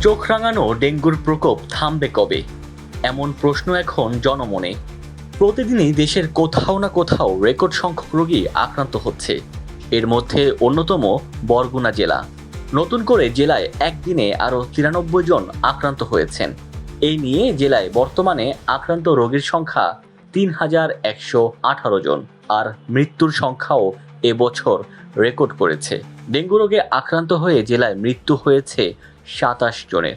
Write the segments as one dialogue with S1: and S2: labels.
S1: চোখ রাঙানো ডেঙ্গুর প্রকোপ থামবে কবে? এমন প্রশ্ন এখন জনমনে। প্রতিদিনই দেশের কোথাও না কোথাও রেকর্ড সংখ্যক রোগী আক্রান্ত হচ্ছে। এর মধ্যে অন্যতম বরগুনা জেলা। নতুন করে জেলায় একদিনে আরও তিরানব্বই জন আক্রান্ত হয়েছেন। এই নিয়ে জেলায় বর্তমানে আক্রান্ত রোগীর সংখ্যা তিন হাজার একশো আঠারো জন। আর মৃত্যুর সংখ্যাও এবছর রেকর্ড করেছে। ডেঙ্গু রোগে আক্রান্ত হয়ে জেলায় মৃত্যু হয়েছে সাতাশ জনের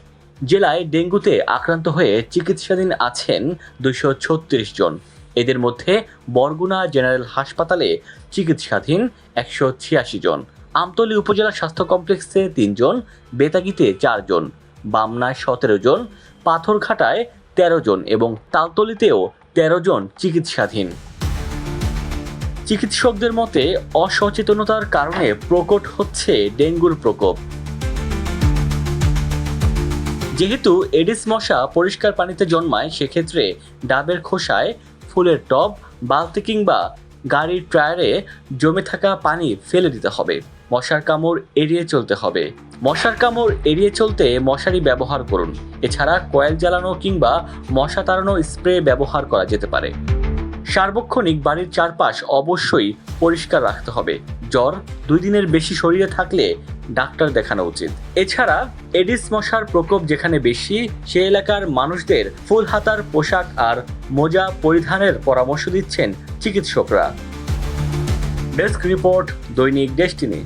S1: জেলায় ডেঙ্গুতে আক্রান্ত হয়ে চিকিৎসাধীন আছেন দুশো ছত্রিশ জন। এদের মধ্যে বরগুনা জেনারেল হাসপাতালে চিকিৎসাধীন একশো ছিয়াশি জন। আমতলী উপজেলা স্বাস্থ্য কমপ্লেক্সে তিনজন বেতাগিতে চারজন বামনায় সতেরো জন, পাথরঘাটায় তেরো জন এবং তালতলিতেও তেরো জন চিকিৎসাধীন। চিকিৎসকদের মতে অসচেতনতার কারণে প্রকট হচ্ছে ডেঙ্গুর প্রকোপ। যেহেতু এডিস মশা পরিষ্কার পানিতে জন্মায়, সেক্ষেত্রে ডাবের খোসায় ফুলের টব, বালতি কিংবা গাড়ির টায়ারে জমে থাকা পানি ফেলে দিতে হবে। মশার কামড় এড়িয়ে চলতে হবে। মশার কামড় এড়িয়ে চলতে মশারি ব্যবহার করুন। এছাড়া কয়েল জ্বালানো কিংবা মশা তাড়ানো স্প্রে ব্যবহার করা যেতে পারে। সার্বক্ষণিক বাড়ির চারপাশ অবশ্যই পরিষ্কার রাখতে হবে। জ্বর দুই দিনের বেশি শরীরে থাকলে ডাক্তার দেখানো উচিত। এছাড়া এডিস মশার প্রকোপ যেখানে বেশি, সে এলাকার মানুষদের ফুল হাতার পোশাক আর মোজা পরিধানের পরামর্শ দিচ্ছেন চিকিৎসকরা। ডেস্ক রিপোর্ট দৈনিক ডেস্টিনি।